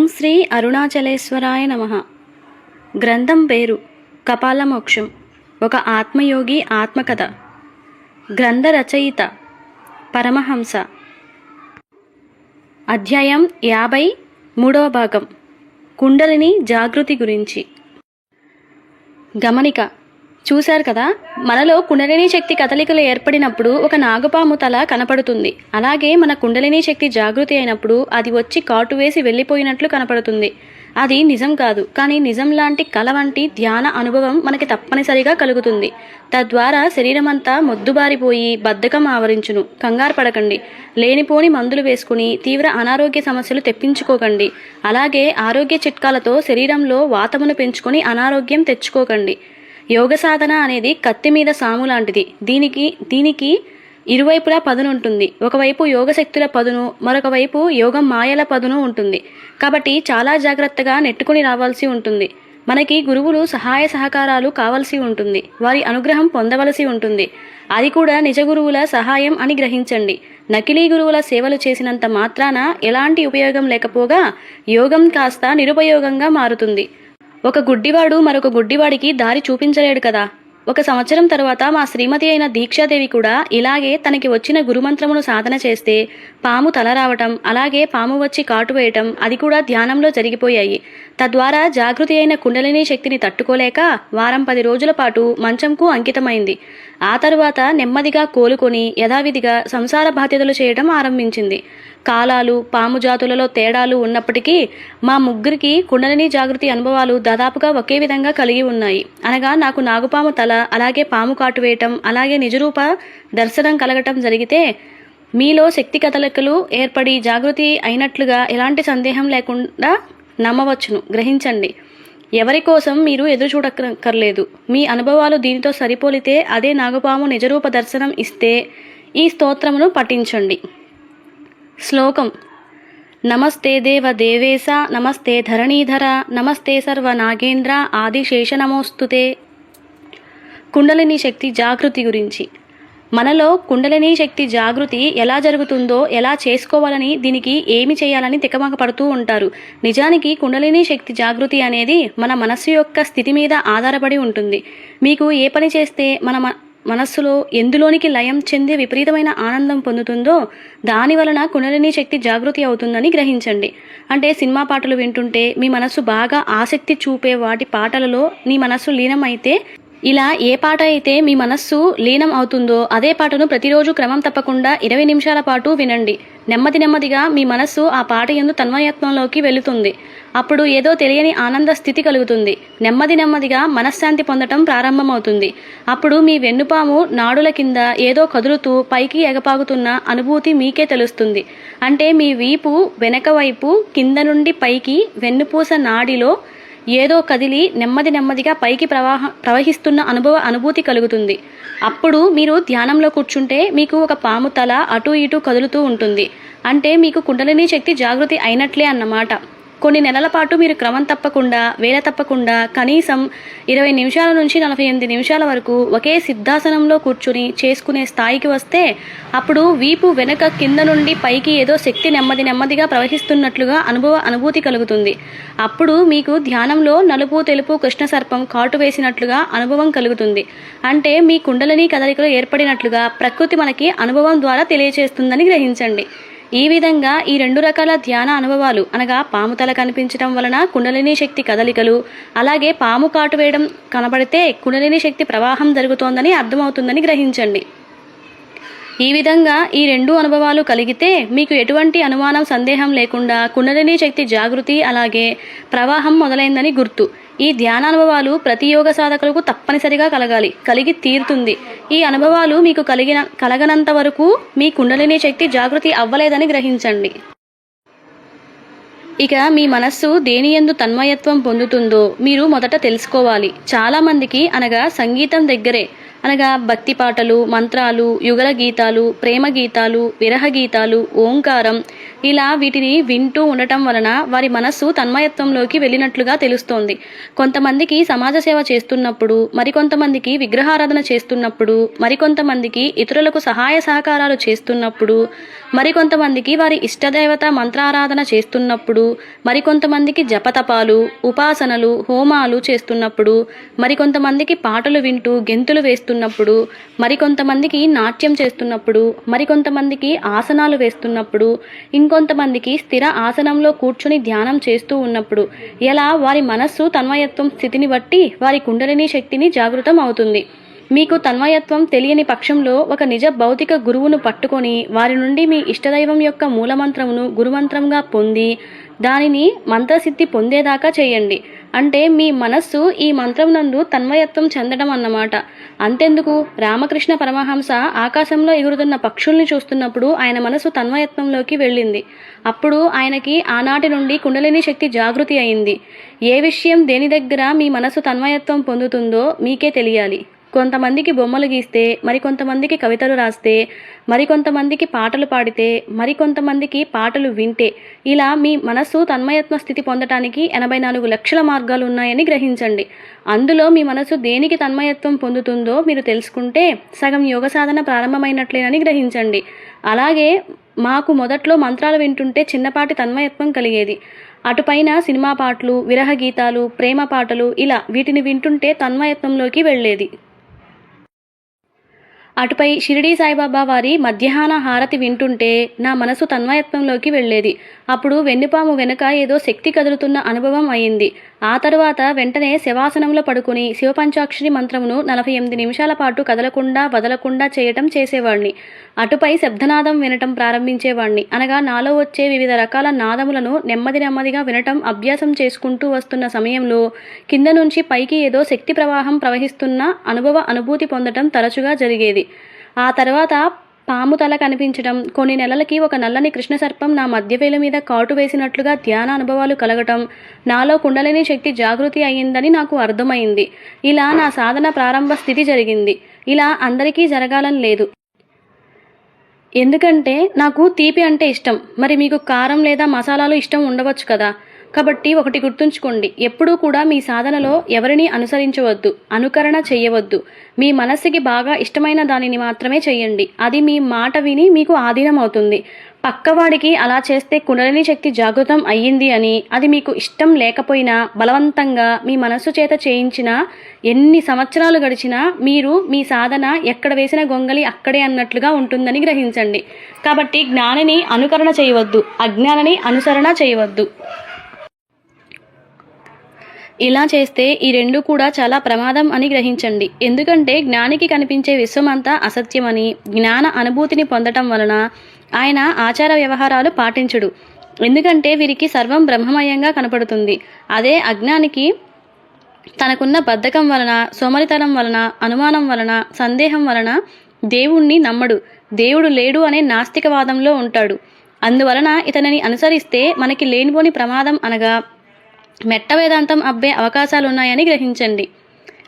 ఓం శ్రీ అరుణాచలేశ్వరాయ నమ. గ్రంథం పేరు కపాలమోక్షం. ఒక ఆత్మయోగి ఆత్మకథ. గ్రంథ రచయిత పరమహంస. అధ్యాయం యాభై మూడవ భాగం. కుండలిని జాగృతి గురించి. గమనిక చూశారు కదా? మనలో కుండలిని శక్తి కదలికలు ఏర్పడినప్పుడు ఒక నాగపాము తల కనపడుతుంది. అలాగే మన కుండలిని శక్తి జాగృతి అయినప్పుడు అది వచ్చి కాటు వేసి వెళ్ళిపోయినట్లు కనపడుతుంది. అది నిజం కాదు కానీ నిజం లాంటి కల వంటి ధ్యాన అనుభవం మనకి తప్పనిసరిగా కలుగుతుంది. తద్వారా శరీరమంతా మొద్దుబారిపోయి బద్ధకం ఆవరించును. కంగారు పడకండి. లేనిపోని మందులు వేసుకుని తీవ్ర అనారోగ్య సమస్యలు తెప్పించుకోకండి. అలాగే ఆరోగ్య చిట్కాలతో శరీరంలో వాతమును పెంచుకొని అనారోగ్యం తెచ్చుకోకండి. యోగ సాధన అనేది కత్తి మీద సాము లాంటిది. దీనికి దీనికి ఇరువైపులా పదును ఉంటుంది. ఒకవైపు యోగ శక్తుల పదును మరొక వైపు యోగం మాయల పదును ఉంటుంది. కాబట్టి చాలా జాగ్రత్తగా నెట్టుకుని రావాల్సి ఉంటుంది. మనకి గురువులు సహాయ సహకారాలు కావలసి ఉంటుంది. వారి అనుగ్రహం పొందవలసి ఉంటుంది. అది కూడా నిజ గురువుల సహాయం అని గ్రహించండి. నకిలీ గురువుల సేవలు చేసినంత మాత్రాన ఎలాంటి ఉపయోగం లేకపోగా యోగం కాస్త నిరుపయోగంగా మారుతుంది. ఒక గుడ్డివాడు మరొక గుడ్డివాడికి దారి చూపించలేడు కదా. ఒక సంవత్సరం తర్వాత మా శ్రీమతి అయిన దీక్షాదేవి కూడా ఇలాగే తనకి వచ్చిన గురుమంత్రమును సాధన చేస్తే పాము తల రావటం అలాగే పాము వచ్చి కాటు వేయటం అది కూడా ధ్యానంలో జరిగిపోయాయి. తద్వారా జాగృతి అయిన కుండలిని శక్తిని తట్టుకోలేక వారం పది రోజుల పాటు మంచంకు అంకితమైంది. ఆ తరువాత నెమ్మదిగా కోలుకొని యథావిధిగా సంసార బాధ్యతలు చేయడం ఆరంభించింది. కాలాలు పాము జాతులలో తేడాలు ఉన్నప్పటికీ మా ముగ్గురికి కుండలిని జాగృతి అనుభవాలు దాదాపుగా ఒకే విధంగా కలిగి ఉన్నాయి. అనగా నాకు నాగుపాము తల అలాగే పాము కాటు వేయటం అలాగే నిజరూప దర్శనం కలగటం జరిగితే మీలో శక్తి కదలికలు ఏర్పడి జాగృతి అయినట్లుగా ఎలాంటి సందేహం లేకుండా నమ్మవచ్చును. గ్రహించండి. ఎవరి కోసం మీరు ఎదురు చూడక్కర్లేదు మీ అనుభవాలు దీనితో సరిపోలితే అదే నాగపాము నిజరూప దర్శనం ఇస్తే ఈ స్తోత్రమును పఠించండి. శ్లోకం. నమస్తే దేవ దేవేశ నమస్తే ధరణీధర నమస్తే సర్వ నాగేంద్ర ఆదిశేష నమోస్తుతే. కుండలిని శక్తి జాగృతి గురించి. మనలో కుండలిని శక్తి జాగృతి ఎలా జరుగుతుందో ఎలా చేసుకోవాలని దీనికి ఏమి చేయాలని తికమక పడుతూ ఉంటారు. నిజానికి కుండలిని శక్తి జాగృతి అనేది మన మనస్సు యొక్క స్థితి మీద ఆధారపడి ఉంటుంది. మీకు ఏ పని చేస్తే మన మనస్సులో ఎందులోనికి లయం చెంది విపరీతమైన ఆనందం పొందుతుందో దాని వలన కుండలిని శక్తి జాగృతి అవుతుందని గ్రహించండి. అంటే సినిమా పాటలు వింటుంటే మీ మనస్సు బాగా ఆసక్తి చూపే వాటి పాటలలో నీ మనస్సు లీనమైతే ఇలా ఏ పాట అయితే మీ మనస్సు లీనం అవుతుందో అదే పాటను ప్రతిరోజు క్రమం తప్పకుండా ఇరవై నిమిషాల పాటు వినండి. నెమ్మది నెమ్మదిగా మీ మనస్సు ఆ పాట ఎందు తన్మయత్వంలోకి వెళుతుంది. అప్పుడు ఏదో తెలియని ఆనంద స్థితి కలుగుతుంది. నెమ్మది నెమ్మదిగా మనశ్శాంతి పొందటం ప్రారంభమవుతుంది. అప్పుడు మీ వెన్నుపాము నాడుల కింద ఏదో కదులుతూ పైకి ఎగపాగుతున్న అనుభూతి మీకే తెలుస్తుంది. అంటే మీ వీపు వెనక వైపు కింద నుండి పైకి వెన్నుపూస నాడిలో ఏదో కదిలి నెమ్మది నెమ్మదిగా పైకి ప్రవాహ ప్రవహిస్తున్న అనుభవ అనుభూతి కలుగుతుంది. అప్పుడు మీరు ధ్యానంలో కూర్చుంటే మీకు ఒక పాము తల అటు ఇటు కదులుతూ ఉంటుంది. అంటే మీకు కుండలిని శక్తి జాగృతి అయినట్లే అన్నమాట. కొన్ని నెలల పాటు మీరు క్రమం తప్పకుండా వేల తప్పకుండా కనీసం ఇరవై నిమిషాల నుంచి నలభై ఎనిమిది నిమిషాల వరకు ఒకే సిద్ధాసనంలో కూర్చుని చేసుకునే స్థాయికి వస్తే అప్పుడు వీపు వెనక కింద నుండి పైకి ఏదో శక్తి నెమ్మది నెమ్మదిగా ప్రవహిస్తున్నట్లుగా అనుభవ అనుభూతి కలుగుతుంది. అప్పుడు మీకు ధ్యానంలో నలుపు తెలుపు కృష్ణ సర్పం కాటు వేసినట్లుగా అనుభవం కలుగుతుంది. అంటే మీ కుండలిని కదలికలు ఏర్పడినట్లుగా ప్రకృతి మనకి అనుభవం ద్వారా తెలియచేస్తుందని గ్రహించండి. ఈ విధంగా ఈ రెండు రకాల ధ్యాన అనుభవాలు అనగా పాము తల కనిపించడం వలన కుండలిని శక్తి కదలికలు అలాగే పాము కాటు వేయడం కనబడితే కుండలిని శక్తి ప్రవాహం జరుగుతోందని అర్థమవుతుందని గ్రహించండి. ఈ విధంగా ఈ రెండు అనుభవాలు కలిగితే మీకు ఎటువంటి అనుమానం సందేహం లేకుండా కుండలిని శక్తి జాగృతి అలాగే ప్రవాహం మొదలైందని గుర్తు. ఈ ధ్యానానుభవాలు ప్రతి యోగ సాధకులకు తప్పనిసరిగా కలగాలి కలిగి తీరుతుంది. ఈ అనుభవాలు మీకు కలిగిన కలగనంత వరకు మీ కుండలిని శక్తి జాగృతి అవ్వలేదని గ్రహించండి. ఇక మీ మనస్సు దేని ఎందు తన్మయత్వం పొందుతుందో మీరు మొదట తెలుసుకోవాలి. చాలామందికి అనగా సంగీతం దగ్గరే అనగా భక్తి పాటలు మంత్రాలు యుగల గీతాలు ప్రేమ గీతాలు విరహ గీతాలు ఓంకారం ఇలా వీటిని వింటూ ఉండటం వలన వారి మనస్సు తన్మయత్వంలోకి వెళ్ళినట్లుగా తెలుస్తోంది. కొంతమందికి సమాజ సేవ చేస్తున్నప్పుడు మరికొంతమందికి విగ్రహారాధన చేస్తున్నప్పుడు మరికొంతమందికి ఇతరులకు సహాయ సహకారాలు చేస్తున్నప్పుడు మరికొంతమందికి వారి ఇష్టదేవత మంత్రారాధన చేస్తున్నప్పుడు మరికొంతమందికి జపతపాలు ఉపాసనలు హోమాలు చేస్తున్నప్పుడు మరికొంతమందికి పాటలు వింటూ గెంతులు వేస్తూ చేస్తున్నప్పుడు మరికొంతమందికి నాట్యం చేస్తున్నప్పుడు మరికొంతమందికి ఆసనాలు వేస్తున్నప్పుడు ఇంకొంతమందికి స్థిర ఆసనంలో కూర్చుని ధ్యానం చేస్తూ ఉన్నప్పుడు ఎలా వారి మనస్సు తన్మయత్వం స్థితిని బట్టి వారి కుండలిని శక్తిని జాగృతం అవుతుంది. మీకు తన్మయత్వం తెలియని పక్షంలో ఒక నిజ భౌతిక గురువును పట్టుకొని వారి నుండి మీ ఇష్టదైవం యొక్క మూలమంత్రమును గురుమంత్రంగా పొంది దానిని మంత్రసిద్ధి పొందేదాకా చేయండి. అంటే మీ మనస్సు ఈ మంత్రం నందు తన్మయత్వం చెందడం అన్నమాట. అంతెందుకు? రామకృష్ణ పరమహంస ఆకాశంలో ఎగురుతున్న పక్షుల్ని చూస్తున్నప్పుడు ఆయన మనసు తన్మయత్వంలోకి వెళ్ళింది. అప్పుడు ఆయనకి ఆనాటి నుండి కుండలిని శక్తి జాగృతి అయింది. ఏ విషయం దేని దగ్గర మీ మనసు తన్మయత్వం పొందుతుందో మీకే తెలియాలి. కొంతమందికి బొమ్మలు గీస్తే మరికొంతమందికి కవితలు రాస్తే మరికొంతమందికి పాటలు పాడితే మరికొంతమందికి పాటలు వింటే ఇలా మీ మనస్సు తన్మయత్వ స్థితి పొందటానికి ఎనభై నాలుగు లక్షల మార్గాలు ఉన్నాయని గ్రహించండి. అందులో మీ మనసు దేనికి తన్మయత్వం పొందుతుందో మీరు తెలుసుకుంటే సగం యోగ సాధన ప్రారంభమైనట్లేనని గ్రహించండి. అలాగే మాకు మొదట్లో మంత్రాలు వింటుంటే చిన్నపాటి తన్మయత్వం కలిగేది. అటుపైన సినిమా పాటలు విరహ గీతాలు ప్రేమ పాటలు ఇలా వీటిని వింటుంటే తన్మయత్వంలోకి వెళ్ళేది. అటుపై షిరిడీ సాయిబాబా వారి మధ్యాహ్న హారతి వింటుంటే నా మనసు తన్మయత్వంలోకి వెళ్ళేది. అప్పుడు వెన్నుపాము వెనుక ఏదో శక్తి కదులుతున్న అనుభవం అయింది. ఆ తరువాత వెంటనే శవాసనంలో పడుకుని శివపంచాక్షరి మంత్రమును నలభై ఎనిమిది నిమిషాల పాటు కదలకుండా వదలకుండా చేయటం చేసేవాడిని అటుపై శబ్దనాదం వినటం ప్రారంభించేవాడిని అనగా నాలో వచ్చే వివిధ రకాల నాదములను నెమ్మది నెమ్మదిగా వినటం అభ్యాసం చేసుకుంటూ వస్తున్న సమయంలో కింద నుంచి పైకి ఏదో శక్తి ప్రవాహం ప్రవహిస్తున్న అనుభవ అనుభూతి పొందటం తరచుగా జరిగేది. ఆ తర్వాత పాము తల కనిపించడం కొన్ని నెలలకి ఒక నల్లని కృష్ణసర్పం నా మధ్యవేలు మీద కాటు వేసినట్లుగా ధ్యాన అనుభవాలు కలగటం. నాలో కుండలిని శక్తి జాగృతి అయ్యిందని నాకు అర్థమైంది. ఇలా నా సాధన ప్రారంభ స్థితి జరిగింది. ఇలా అందరికీ జరగాలని లేదు. ఎందుకంటే నాకు తీపి అంటే ఇష్టం. మరి మీకు కారం లేదా మసాలాలు ఇష్టం ఉండవచ్చు కదా. కాబట్టి ఒకటి గుర్తుంచుకోండి ఎప్పుడూ కూడా మీ సాధనలో ఎవరిని అనుసరించవద్దు అనుకరణ చేయవద్దు. మీ మనస్సుకి బాగా ఇష్టమైన దానిని మాత్రమే చేయండి. అది మీ మాట విని మీకు ఆధీనం అవుతుంది పక్కవాడికి అలా చేస్తే కుండలిని శక్తి జాగృతం అయ్యింది అని అది మీకు ఇష్టం లేకపోయినా బలవంతంగా మీ మనస్సు చేత చేయించిన ఎన్ని సంవత్సరాలు గడిచినా మీరు మీ సాధన ఎక్కడ వేసిన గొంగలి అక్కడే అన్నట్లుగా ఉంటుందని గ్రహించండి. కాబట్టి జ్ఞానిని అనుకరణ చేయవద్దు అజ్ఞానని అనుసరణ చేయవద్దు. ఇలా చేస్తే ఈ రెండు కూడా చాలా ప్రమాదం అని గ్రహించండి. ఎందుకంటే జ్ఞానికి కనిపించే విశ్వమంతా అసత్యమని జ్ఞాన అనుభూతిని పొందటం వలన ఆయన ఆచార వ్యవహారాలు పాటించుడు. ఎందుకంటే వీరికి సర్వం బ్రహ్మమయంగా కనపడుతుంది. అదే అజ్ఞానికి తనకున్న బద్ధకం వలన సోమరితనం వలన అనుమానం వలన సందేహం వలన దేవుణ్ణి నమ్మడు. దేవుడు లేడు అనే నాస్తికవాదంలో ఉంటాడు. అందువలన ఇతనిని అనుసరిస్తే మనకి లేనిపోని ప్రమాదం అనగా మెట్ట వేదాంతం అబ్బే అవకాశాలున్నాయని గ్రహించండి.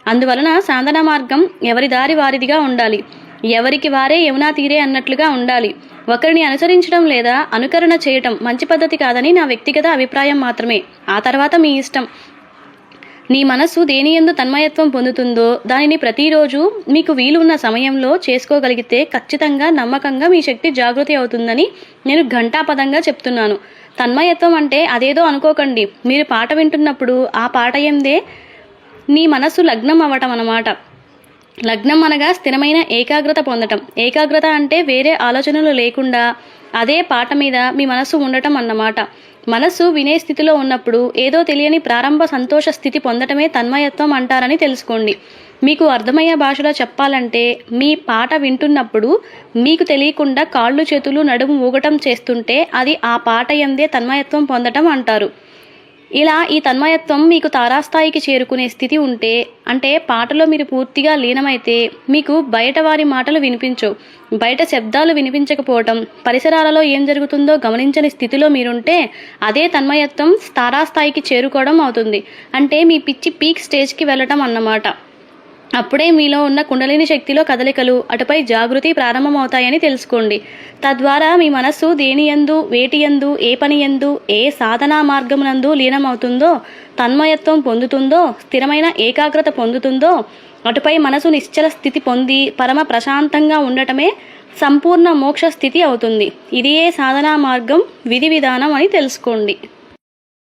అందువలన సాధన మార్గం ఎవరి దారి వారిదిగా ఉండాలి. ఎవరికి వారే యమునా తీరే అన్నట్లుగా ఉండాలి. ఒకరిని అనుసరించడం లేదా అనుకరణ చేయటం మంచి పద్ధతి కాదని నా వ్యక్తిగత అభిప్రాయం మాత్రమే. ఆ తర్వాత మీ ఇష్టం. నీ మనస్సు దేని ఎందు తన్మయత్వం పొందుతుందో దానిని ప్రతిరోజు మీకు వీలున్న సమయంలో చేసుకోగలిగితే ఖచ్చితంగా నమ్మకంగా మీ శక్తి జాగృతి అవుతుందని నేను ఘంటాపదంగా చెప్తున్నాను. తన్మయత్వం అంటే అదేదో అనుకోకండి. మీరు పాట వింటున్నప్పుడు ఆ పాట ఏందే? నీ మనస్సు లగ్నం అవ్వటం అన్నమాట లగ్నం అనగా స్థిరమైన ఏకాగ్రత పొందటం. ఏకాగ్రత అంటే వేరే ఆలోచనలు లేకుండా అదే పాట మీద మీ మనసు ఉండటం అన్నమాట మనస్సు వినే స్థితిలో ఉన్నప్పుడు ఏదో తెలియని ప్రారంభ సంతోష స్థితి పొందటమే తన్మయత్వం అంటారని తెలుసుకోండి. మీకు అర్థమయ్యే భాషలో చెప్పాలంటే మీ పాట వింటున్నప్పుడు మీకు తెలియకుండా కాళ్ళు చేతులు నడుము ఊగటం చేస్తుంటే అది ఆ పాట ఎందే తన్మయత్వం పొందటం అంటారు. ఇలా ఈ తన్మయత్వం మీకు తారాస్థాయికి చేరుకునే స్థితి ఉంటే అంటే పాటలో మీరు పూర్తిగా లీనమైతే మీకు బయట వారి మాటలు వినిపించవు. బయట శబ్దాలు వినిపించకపోవటం పరిసరాలలో ఏం జరుగుతుందో గమనించని స్థితిలో మీరుంటే అదే తన్మయత్వం తారాస్థాయికి చేరుకోవడం అవుతుంది. అంటే మీ పిచ్చి పీక్ స్టేజ్కి వెళ్ళటం అన్నమాట. అప్పుడే మీలో ఉన్న కుండలిని శక్తిలో కదలికలు అటుపై జాగృతి ప్రారంభమవుతాయని తెలుసుకోండి. తద్వారా మీ మనస్సు దేని యందు వేటి యందు ఏ పని యందు ఏ సాధనా మార్గమునందు లీనమవుతుందో తన్మయత్వం పొందుతుందో స్థిరమైన ఏకాగ్రత పొందుతుందో అటుపై మనసు నిశ్చల స్థితి పొంది పరమ ప్రశాంతంగా ఉండటమే సంపూర్ణ మోక్ష స్థితి అవుతుంది. ఇది ఏ సాధనా మార్గం విధి విధానం అని తెలుసుకోండి.